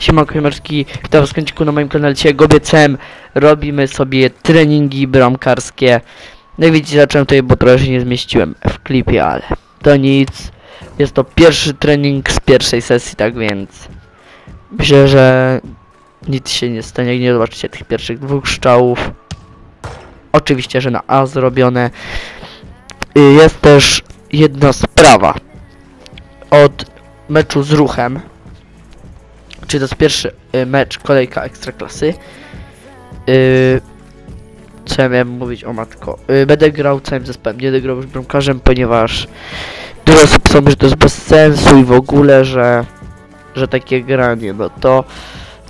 Siemanko Siemaneczki, witam was kąciku na moim kanale. Dzisiaj jak obiecałem, robimy sobie treningi bramkarskie. No i widzicie, zacząłem tutaj, bo trochę się nie zmieściłem w klipie, ale to nic. Jest to pierwszy trening z pierwszej sesji, tak więc myślę, że nic się nie stanie, jak nie zobaczycie tych pierwszych dwóch strzałów. Oczywiście, że na A zrobione. Y, Jest też jedna sprawa. Od meczu z ruchem czy to jest pierwszy y, mecz, kolejka ekstraklasy. Y, co ja miałem mówić o matko? Y, będę grał całym zespołem, nie będę grał już bramkarzem, ponieważ dużo osób są, że to jest bez sensu i w ogóle, że, że takie granie, no to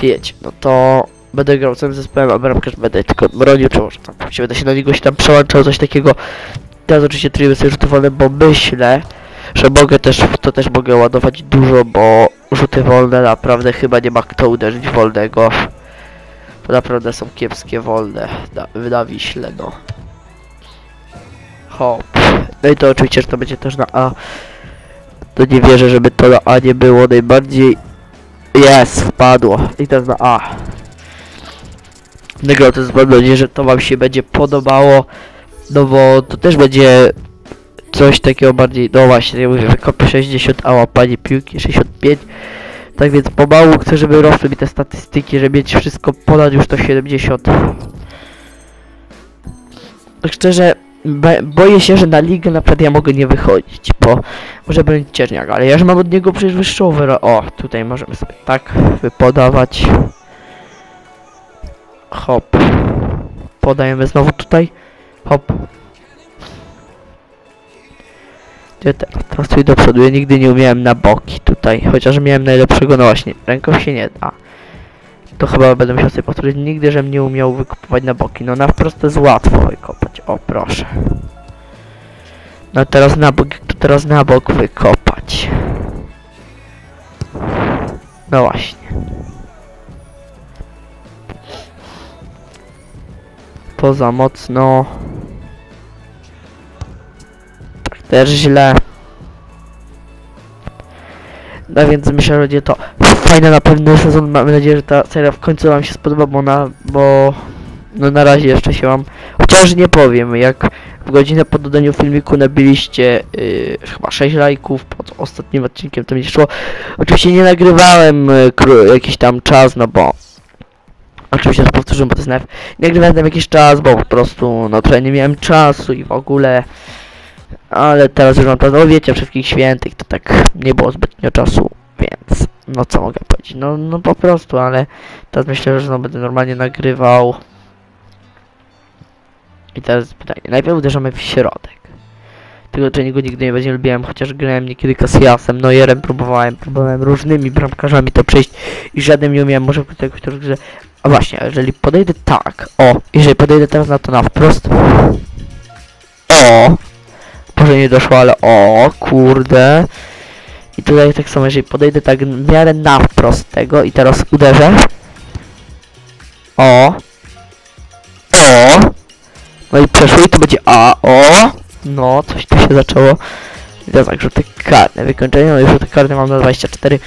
wiecie, no to będę grał całym zespołem, a bramkarz będę tylko bronił, czy może tam się będę się na niego się tam przełączał, coś takiego. Teraz oczywiście tryby sobie rzuty wolne, bo myślę, że mogę też, w to też mogę ładować dużo, bo rzuty wolne naprawdę chyba nie ma kto uderzyć wolnego. Bo naprawdę są kiepskie wolne na, na Wiśle, no. Hop. No i to oczywiście, że to będzie też na A. To nie wierzę, żeby to na A nie było najbardziej... Jest, wpadło. I teraz na A. Nagrał to mam nadzieję, że to wam się będzie podobało. No bo to też będzie coś takiego bardziej, no właśnie, wykopy 60, a łapanie piłki 65. Tak więc pomału chcę, żeby rosły mi te statystyki, żeby mieć wszystko ponad już to 70. Tak szczerze, boję się, że na ligę na przykład ja mogę nie wychodzić, bo może będzie ciężniak, ale ja że mam od niego przecież wyższą. O, tutaj możemy sobie tak wypodawać. Hop. Podajemy znowu tutaj. Hop. Teraz? Teraz tutaj do przodu. Ja nigdy nie umiałem na boki tutaj. Chociaż miałem najlepszego, no właśnie, ręką się nie da. To chyba będę musiał sobie powtórzyć. Nigdy, żem nie umiał wykopywać na boki. No na wprost jest łatwo wykopać. O, proszę. No teraz na bok, to teraz na bok wykopać? No właśnie. To za mocno. Też źle. No więc myślę, że będzie to fajny na pewno sezon. Mamy nadzieję, że ta seria w końcu wam się spodoba, bo na, bo no na razie jeszcze się wam, chociaż nie powiem, jak w godzinę po dodaniu filmiku nabiliście yy, chyba 6 lajków pod ostatnim odcinkiem, to mi szło. Oczywiście nie nagrywałem yy, jakiś tam czas, no bo oczywiście to powtórzyłem, bo to jest nawet, nie nagrywałem tam jakiś czas, bo po prostu no trochę nie miałem czasu i w ogóle ale teraz już mam to, no wiecie, wszystkich świętych, to tak nie było zbytnio czasu, więc no co mogę powiedzieć, no, no po prostu, ale teraz myślę, że no będę normalnie nagrywał. I teraz pytanie, najpierw uderzamy w środek. Tego treningu nigdy nie będzie lubiłem, chociaż grałem niekiedy Casillasem, Neuerem, próbowałem, próbowałem różnymi bramkarzami to przejść i żadnym nie umiałem, może jakoś tak, że... A właśnie, jeżeli podejdę tak, o, jeżeli podejdę teraz na to na wprost, o, może nie doszło, ale o, kurde. I tutaj tak samo, jeżeli podejdę tak w miarę na wprost tego i teraz uderzę. O. O. No i przeszło i to będzie A, o. No, coś tu się zaczęło. I teraz tak, rzuty karne, wykończenie, no i rzuty karne mam na 24.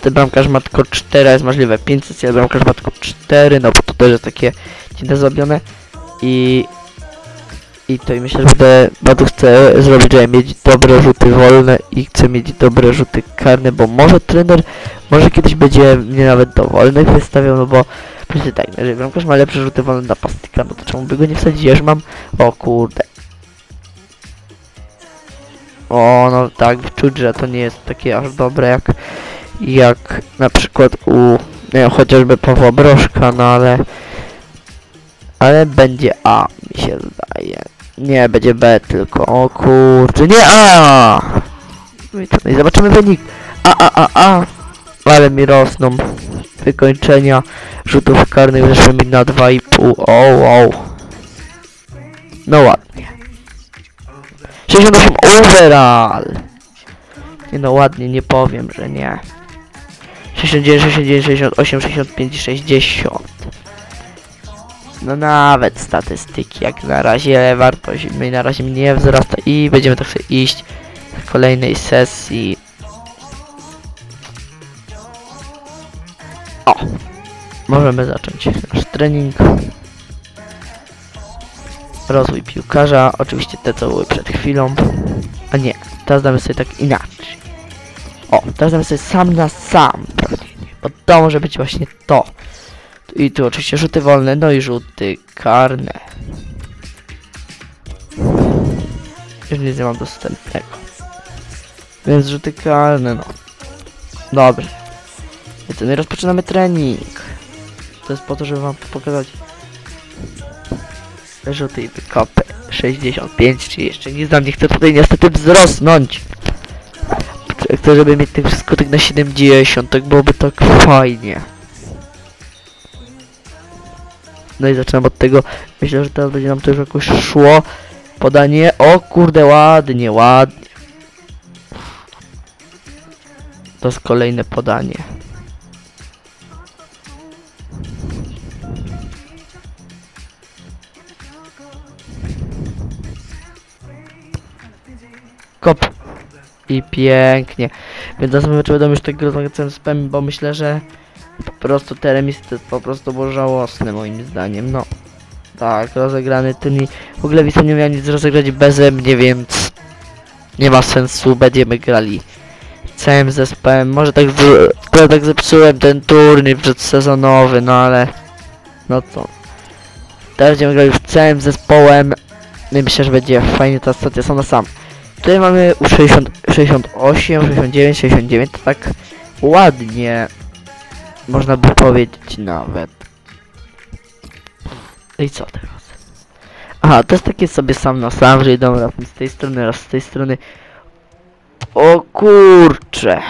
Ten bramkarz ma tylko 4, a jest możliwe 500, ale bramkarz ma tylko 4, no bo to też jest takie dziwne zrobione. I i to i myślę, że będę, bardzo chcę zrobić, żeby mieć dobre rzuty wolne i chcę mieć dobre rzuty karne, bo może trener, może kiedyś będzie mnie nawet do wolnych wystawiał, no bo przecież no, jeżeli bramkarz ma lepsze rzuty wolne na pastyka, no to czemu by go nie wsadzić, ja mam, o kurde. O, no tak, czuć, że to nie jest takie aż dobre jak, jak na przykład u, nie chociażby Pawła Brożka, no ale, ale będzie A, mi się zdaje. Nie, będzie B tylko. O kurczę, nie A! No i, i zobaczymy wynik. A, a, a, a. Ale mi rosną wykończenia rzutów karnych. Weszły mi na 2,5. O, wow. No ładnie. 68 overall. Nie no ładnie, nie powiem, że nie. 69, 69, 68, 65, 60. No nawet statystyki jak na razie wartość mi na razie nie wzrasta i będziemy tak sobie iść w kolejnej sesji O! Możemy zacząć nasz trening. Rozwój piłkarza. Oczywiście te, co były przed chwilą. A nie, teraz damy sobie tak inaczej. O, teraz damy sobie sam na sam. Bo to może być właśnie to. I tu oczywiście rzuty wolne, no i rzuty karne. Już nic nie mam dostępnego. Więc rzuty karne, no. Dobrze. Więc my rozpoczynamy trening. To jest po to, żeby wam pokazać rzuty i wykopy. 65, czyli jeszcze nie znam, nie chcę tutaj niestety wzrosnąć. Chcę, żeby mieć tych wszystko tak na 70, tak byłoby tak fajnie. No i zaczynam od tego. Myślę, że teraz będzie nam to już jakoś szło. Podanie. O kurde, ładnie, ładnie. To jest kolejne podanie. Kop. I pięknie. Więc samym będą już tego rozmawiać z bo myślę, że po prostu te remisy to jest po prostu było moim zdaniem. No. Tak, rozegrany turniej. W ogóle Wisła nie miała nic rozegrać beze mnie, więc nie ma sensu, będziemy grali całym zespołem. Może tak, to tak zepsułem ten turniej przedsezonowy, no ale no co. Teraz będziemy grali już całym zespołem. I myślę, że będzie fajnie ta stacja sam na sam. Tutaj mamy u 60, 68, 69, 69, to tak ładnie można by powiedzieć nawet. I co teraz? Aha, to jest takie sobie sam na sam, że idą raz z tej strony, raz z tej strony. O kurcze.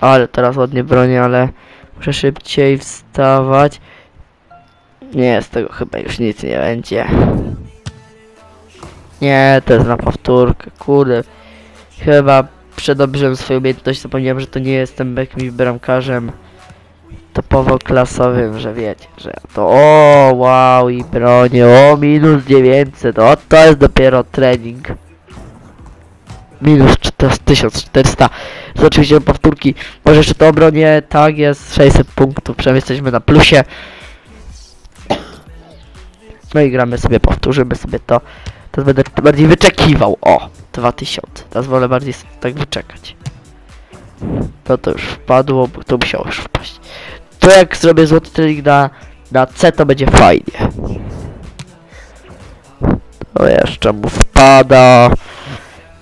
Ale teraz ładnie bronię, ale muszę szybciej wstawać. Nie, z tego chyba już nic nie będzie. Nie, to jest na powtórkę, kurde. Chyba przedobrzyłem swoją umiejętność, zapomniałem, że to nie jestem jakimś bramkarzem topowo klasowym, że wiecie, że to o wow i bronię, o minus 900, o to jest dopiero trening. Minus 400, 1400, to oczywiście powtórki, może jeszcze to obronię, tak jest, 600 punktów, przynajmniej jesteśmy na plusie. No i gramy sobie, powtórzymy sobie to. Teraz będę bardziej wyczekiwał. O, 2000. Teraz wolę bardziej tak wyczekać. To to już wpadło, bo to musiało już wpaść. To jak zrobię złoty trening na, na C, to będzie fajnie. To jeszcze mu wpada.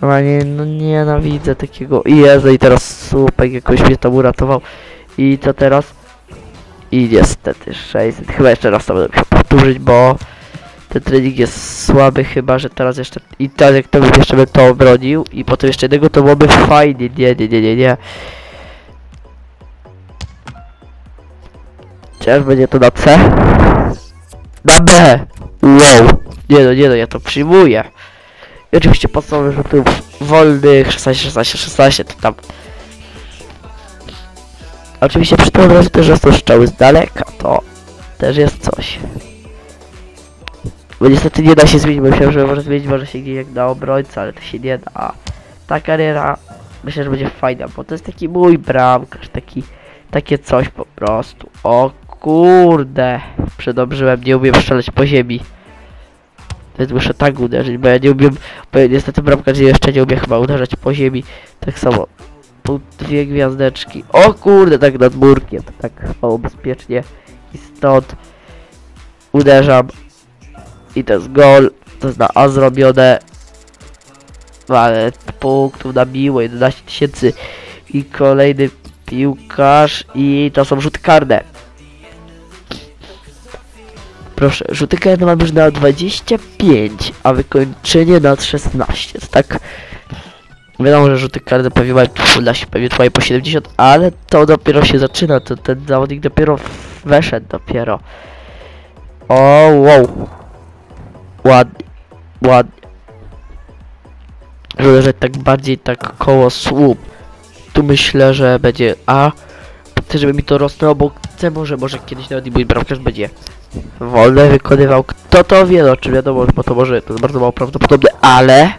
No nie, no nienawidzę takiego. I Jezu, teraz słupek jakoś mnie tam uratował. I co teraz? I niestety 600. Chyba jeszcze raz to będę musiał powtórzyć, bo ten trening jest słaby chyba, że teraz jeszcze i tak jak to bym jeszcze bym to obronił i potem jeszcze jednego to byłoby fajnie, nie, nie, nie, nie, nie. Chociaż będzie to na C? Na B! Wow! Nie no, nie no, ja to przyjmuję. I oczywiście podstawowych rzutów wolnych, 16, 16, 16, to tam... Oczywiście przy tym razu też to strzały z daleka, to też jest. Bo niestety nie da się zmienić, bo myślałem, że może zmienić, może się gdzieś jak na obrońca, ale to się nie da. Ta kariera myślę, że będzie fajna, bo to jest taki mój bramkarz, taki, takie coś po prostu. O kurde, przedobrzyłem, nie umiem strzelać po ziemi. Więc muszę tak uderzyć, bo ja nie umiem, bo ja niestety bramkarz jeszcze nie umie chyba uderzać po ziemi. Tak samo, tu dwie gwiazdeczki. O kurde, tak nad murkiem, tak mało bezpiecznie. I stąd uderzam. I to jest gol. To jest na A zrobione. Ale punktów nabiło 11 tysięcy. I kolejny piłkarz. I to są rzuty karne. Proszę, rzuty karne mam już na 25, a wykończenie na 16. To tak. Wiadomo, że rzuty karne pewnie mają uda się pewnie twoje po 70, ale to dopiero się zaczyna. To ten zawodnik dopiero weszedł dopiero. O, wow. Ładnie, ładnie. Że tak bardziej tak koło słup. Tu myślę, że będzie A. Chcę, żeby mi to rosnęło, bo chcę może, może kiedyś nawet i mój bramkarz będzie wolne wykonywał. Kto to wie, no czy wiadomo, bo to może to jest bardzo mało prawdopodobne, ale...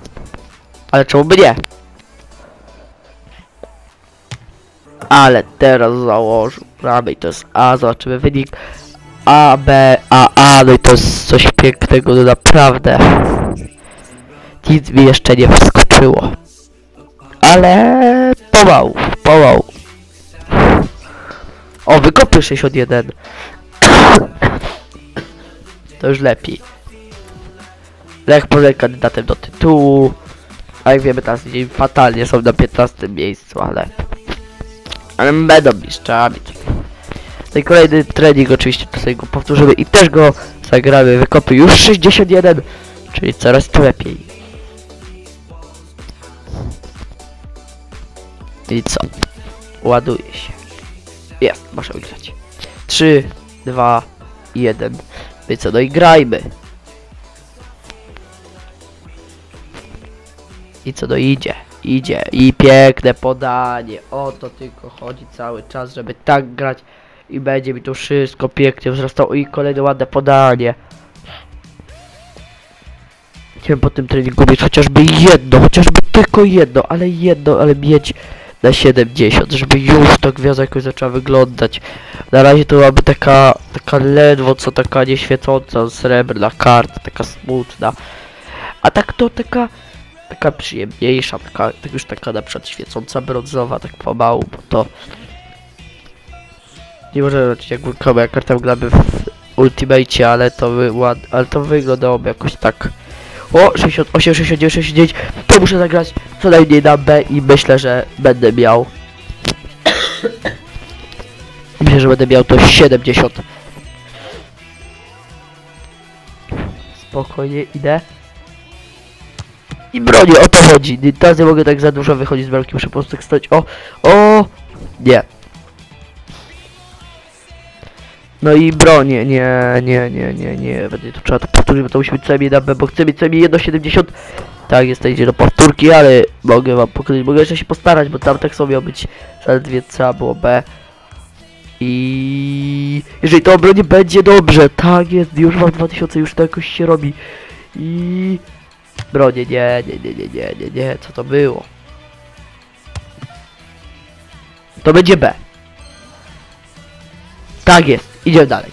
Ale czemu by nie? ale teraz założył bramę i to jest A, zobaczymy wynik A, B, A, A, no to jest coś pięknego, no naprawdę nic mi jeszcze nie wskoczyło. Ale pomału, pomału o, wykopy 61 to już lepiej. Lech Poznań kandydatem do tytułu a jak wiemy teraz dzień fatalnie są na 15 miejscu, ale ale będą mistrzami. I kolejny trening oczywiście sobie go powtórzymy i też go zagramy. Wykopy już 61, czyli coraz to lepiej. I co? Ładuje się. Jest, muszę wygrać. 3, 2, 1. No i co? No i grajmy. I co, no idzie, idzie. I piękne podanie. O to tylko chodzi cały czas, żeby tak grać. I będzie mi to wszystko pięknie wzrastało. I kolejne ładne podanie. Chciałem po tym treningu mieć chociażby jedno, chociażby tylko jedno, ale jedno, ale mieć na 70, żeby już ta gwiazda jakoś zaczęła wyglądać. Na razie to byłaby taka, taka ledwo co taka nieświecąca srebrna karta, taka smutna. A tak to taka taka przyjemniejsza, taka, tak już taka na przykład świecąca brązowa, tak pomału, bo to nie może być jak moja karta wygląda w Ultimate, ale to ład, ale to wyglądałoby jakoś tak. O, 68, 69, 69, to muszę zagrać co najmniej na B i myślę, że będę miał. myślę, że będę miał to 70. Spokojnie, idę. I bronię, o to chodzi. Teraz nie mogę tak za dużo wychodzić z bramki, muszę po prostu tak stać. O, o, nie. No i bronię, nie, nie, nie, nie, nie, będzie to trzeba to powtórzyć, bo to musi być co najmniej bo chcę mieć co najmniej 1,70. Tak, jesteście do powtórki, ale mogę wam pokazać, mogę jeszcze się postarać, bo tam tak sobie miał być zaledwie trzeba było B. I jeżeli to obronie będzie dobrze, tak jest, już mam 2000, już to jakoś się robi. I bronię, nie, nie, nie, nie, nie, nie, nie, co to było? To będzie B. Tak jest idziemy dalej.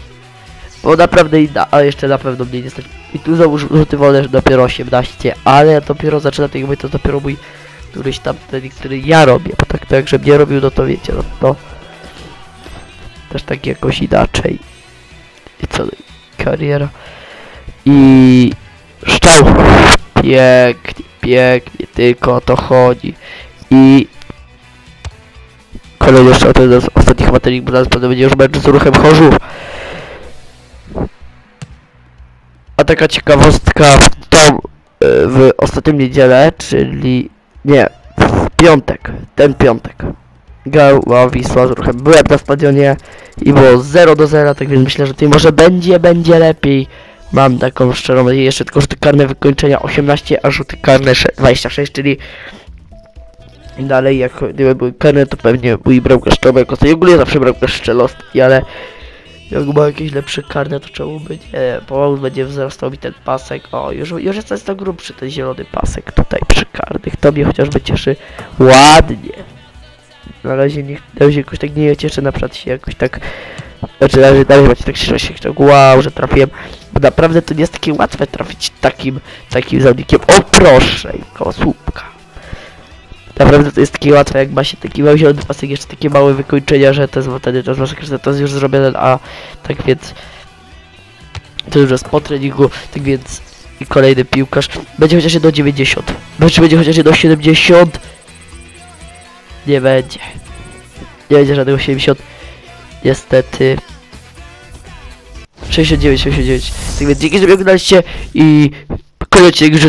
Bo naprawdę inna, a jeszcze na pewno mnie nie stać. I tu znowu wolne, że dopiero 18, ale ja dopiero zaczynam tego to dopiero mój któryś tam trening, który ja robię. Bo tak to jak żebym nie robił, no to wiecie, no to też tak jakoś inaczej. I co, kariera. I szczał. Pięknie, pięknie, tylko o to chodzi. I kolejny jeszcze to jest ostatnich materii, bo zaraz będzie już mecz z ruchem chorzów. A taka ciekawostka w tą, e, w ostatnim niedzielę, czyli nie, w piątek, ten piątek. Grała Wisła z ruchem. Byłem na stadionie i było 0 do 0, tak więc myślę, że tutaj może będzie, będzie lepiej. Mam taką szczerą nadzieję, jeszcze tylko rzuty karne wykończenia 18, a rzuty karne sze- 26, czyli dalej jak gdyby były karne, to pewnie mój bramkarz Tomek Kostek, ogólnie zawsze bramkarz strzelostki, ale jak ma jakieś lepsze karne, to czemu by nie, pomału będzie wzrastał mi ten pasek, o, już, już jest to grubszy ten zielony pasek tutaj przy karnych, to mnie chociażby cieszy ładnie. Na razie, nie, na razie jakoś tak nie cieszę, na przykład się jakoś tak znaczy na razie dalej macie tak się się tak wow, że trafiłem. Bo naprawdę to nie jest takie łatwe trafić takim takim zawodnikiem. O proszę, i słupka. Naprawdę to jest takie łatwe, jak ma się taki mały zielony pasek, jeszcze takie małe wykończenia, że to jest wtedy to jest to jest już zrobione, a tak więc to już jest po treningu, tak więc i kolejny piłkarz będzie chociaż do 90. Będzie będzie chociaż do 70. Nie będzie. Nie będzie żadnego 70. Niestety. 69, 69. Tak więc dzięki, że mnie oglądaliście i kończycie grze